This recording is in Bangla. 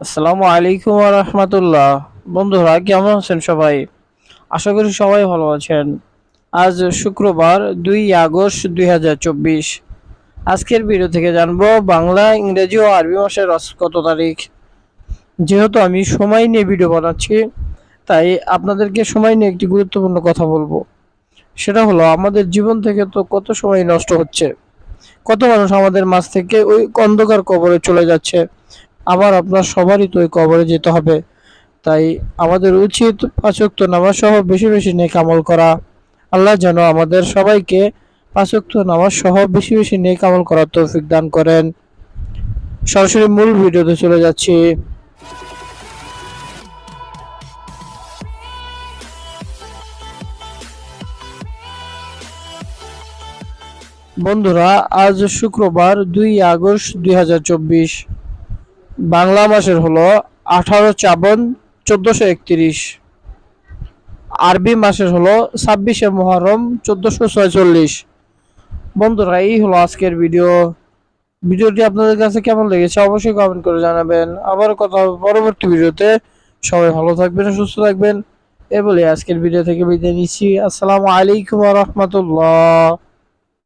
আসসালামু আলাইকুম রহমতুল্লাহ। বন্ধুরা, কেমন আছেন সবাই? আশা করি সবাই ভালো আছেন। আজ শুক্রবার, দুই আগস্ট দুই হাজার চব্বিশ। আজকের ভিডিও থেকে জানব, বাংলা, ইংরেজি ও আরবি মাসের কত তারিখ? যেহেতু আমি সময় নিয়ে ভিডিও বানাচ্ছি, তাই আপনাদেরকে সময় নিয়ে একটি গুরুত্বপূর্ণ কথা বলব। সেটা হলো, আমাদের জীবন থেকে তো কত সময় নষ্ট হচ্ছে? কত মানুষ আমাদের মাঝ থেকে ওই অন্ধকার কবরে চলে যাচ্ছে? আবার আপনার সবারই তো ওই কবরে যেতে হবে। তাই আমাদের উচিত পাঁচক্ত নামাজ সহ বেশি বেশি নেক আমল করা। আল্লাহ যেন আমাদের সবাইকে পাঁচক্ত নামাজ সহ বেশি বেশি নেক আমল করার তৌফিক দান করেন। সরাসরি মূল ভিডিওতে চলে যাচ্ছি। বন্ধুরা, আজ শুক্রবার দুই আগস্ট দুই হাজার চব্বিশ। বাংলা মাসের হলো আঠারো চাবন চোদ্দোশো একত্রিশ। আরবি মাসের হলো ছাব্বিশে মহরম চোদ্দোশো ছয়চল্লিশ। বন্ধুরা, এই হলো আজকের ভিডিও। ভিডিওটি আপনাদের কাছে কেমন লেগেছে অবশ্যই কমেন্ট করে জানাবেন। আবার কথা হবে পরবর্তী ভিডিওতে। সবাই ভালো থাকবেন, সুস্থ থাকবেন। এ বলে আজকের ভিডিও থেকে বিদায় নিচ্ছি। আসসালামু আলাইকুম রহমতুল্লাহ।